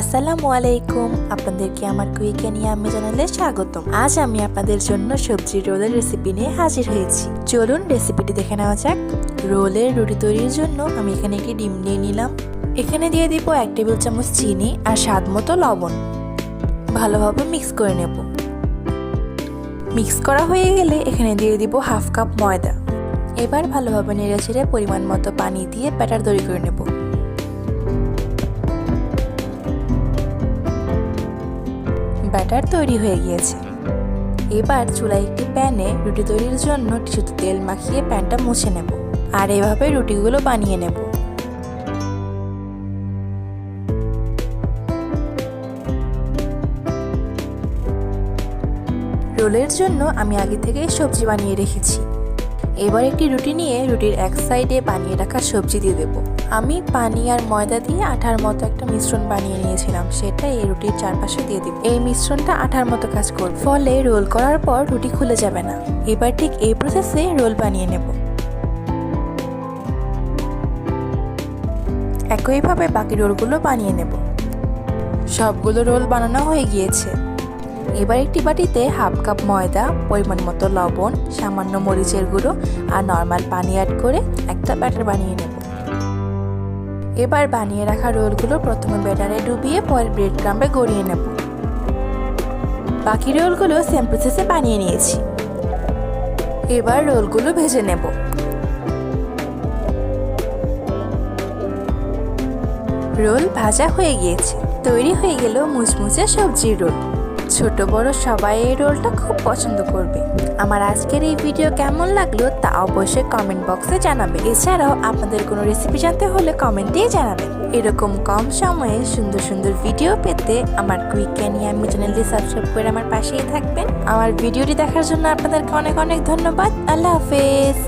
আসসালামু আলাইকুম। আপনাদেরকে আমার কুইকে নিয়ে আমি জানালে স্বাগতম। আজ আমি আপনাদের জন্য সবজি রোলের রেসিপি নিয়ে হাজির হয়েছি। চলুন রেসিপিটি দেখে নেওয়া যাক। রোলের রুটি তৈরির জন্য আমি এখানে একটি ডিম নিয়ে নিলাম। এখানে দিয়ে দিব এক টেবিল চামচ চিনি আর স্বাদ মতো লবণ। ভালোভাবে মিক্স করে নেব। মিক্স করা হয়ে গেলে এখানে দিয়ে দিব হাফ কাপ ময়দা। এবার ভালোভাবে নেড়ে ছেড়ে পরিমাণ মতো পানি দিয়ে ব্যাটার তৈরি করে নেব। ব্যাটার তৈরি হয়ে গিয়েছে। এবার চুলায় একটি প্যানে রুটি তৈরির জন্য কিছুতে তেল মাখিয়ে প্যানটা মুছে নেব আর এভাবে রুটিগুলো বানিয়ে নেব। রোলের জন্য আমি আগে থেকেই সবজি বানিয়ে রেখেছি। এবার একটি রুটি নিয়ে রুটির এক সাইডে বানিয়ে রাখা সবজি দিয়ে দেবো। আমি পানি আর ময়দা দিয়ে আঠার মতো একটা মিশ্রণ বানিয়ে নিয়েছিলাম। সেটা এই রুটির চারপাশে দিয়ে দিব। এই মিশ্রণটা আঠার মতো কাজ করবে। ফলে রোল করার পর রুটি খুলে যাবে না। এবার ঠিক এই প্রসেসে রোল বানিয়ে নেব। একইভাবে বাকি রোলগুলো বানিয়ে নেব। সবগুলো রোল বানানো হয়ে গিয়েছে। এবার একটি বাটিতে হাফ কাপ ময়দা, পরিমাণ মতো লবণ, সামান্য মরিচের গুঁড়ো আর নর্মাল পানি অ্যাড করে একটা ব্যাটার বানিয়ে নেব। এবার বানিয়ে রাখা রোলগুলো প্রথমে ব্যাটারে ডুবিয়ে পরে ব্রেড ক্রাম্বে গড়িয়ে নেব। বাকি রোলগুলো সেম প্রসেসে বানিয়ে নিয়েছি। এবার রোলগুলো ভেজে নেব। রোল ভাজা হয়ে গিয়েছে। তৈরি হয়ে গেল মুচমুচে সবজির রোল। ছোট বড় সবাই এই রোলটা খুব পছন্দ করবে। আমার আজকের এই ভিডিও কেমন লাগল তা অবশ্যই কমেন্ট বক্সে জানাবে। এছাড়াও আপনাদের কোনো রেসিপি জানতে হলে কমেন্টেই জানাবেন। এরকম কম সময়ে সুন্দর সুন্দর ভিডিও পেতে আমার কুইক ক্যানিয়ামি চ্যানেলটি সাবস্ক্রাইব করে আমার পাশেই থাকবেন। আমার ভিডিওটি দেখার জন্য আপনাদেরকে অনেক অনেক ধন্যবাদ। আল্লাহ হাফেজ।